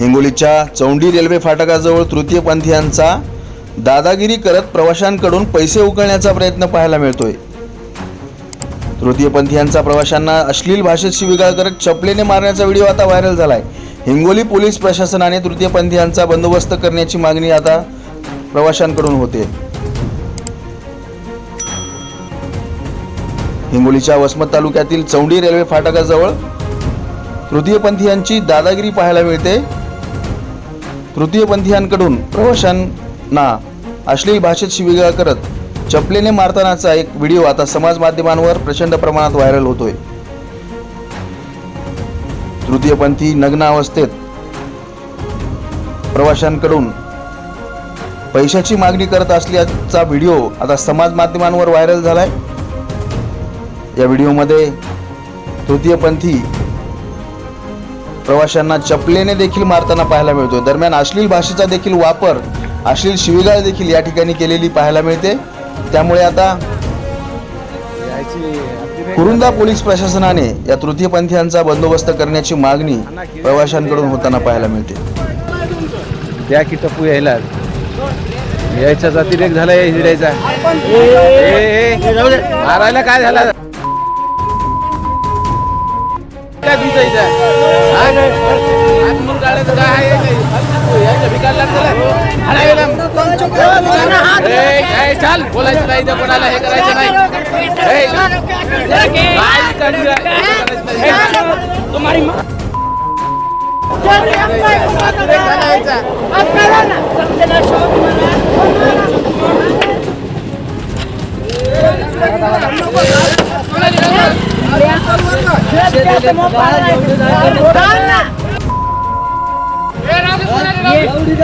हिंगोलीच्या चौंडी रेल्वे फाटकाजवळ तृतीयपंथीयांचा दादागिरी करत प्रवाशांकडून पैसे उकळण्याचा प्रयत्न पाहायला मिळतोय. तृतीयपंथीयांचा प्रवाशांना अश्लील भाषेत शिविगाळ करत चपलेने मारण्याचा व्हिडिओ आता व्हायरल झालाय. हिंगोली पोलीस प्रशासनाने तृतीयपंथीयांचा बंदोबस्त करण्याची मागणी आता प्रवाशांकडून होते. हिंगोलीच्या वसमत तालुक्यातील चौंडी रेल्वे फाटकाजवळ तृतीयपंथीयांची दादागिरी पाहायला मिळते. तृतीयपंथीयांकडून प्रवाशांना अश्लील भाषेत शिवीगाळ करत चपलेने मारतानाचा एक व्हिडिओ आता समाज माध्यमांवर प्रचंड प्रमाणात व्हायरल होतोय. तृतीयपंथी नग्न अवस्थेत प्रवाशांकडून पैशाची मागणी करत असल्याचा व्हिडिओ आता समाज माध्यमांवर व्हायरल झालाय. या व्हिडिओमध्ये तृतीयपंथी प्रवाशांना चपलेने देखील मारताना पाहायला मिळतोय दरम्यान अश्लील भाषेचा देखील वापर अश्लील शिवीगाळ देखील या ठिकाणी केलेली पाहायला मिळते त्यामुळे आता कुरुंदा पोलीस प्रशासनाने या तृतीयपंथीयांचा बंदोबस्त करण्याची मागणी प्रवाशांकडून होताना पाहायला मिळते द्या की टप्पू यायला यायचा अतिरेक झाला हिरायचा मारायला काय झाला चाल बोलायचं नाही. इथं कोणाला हे करायचं नाही तुम्हाला करायचं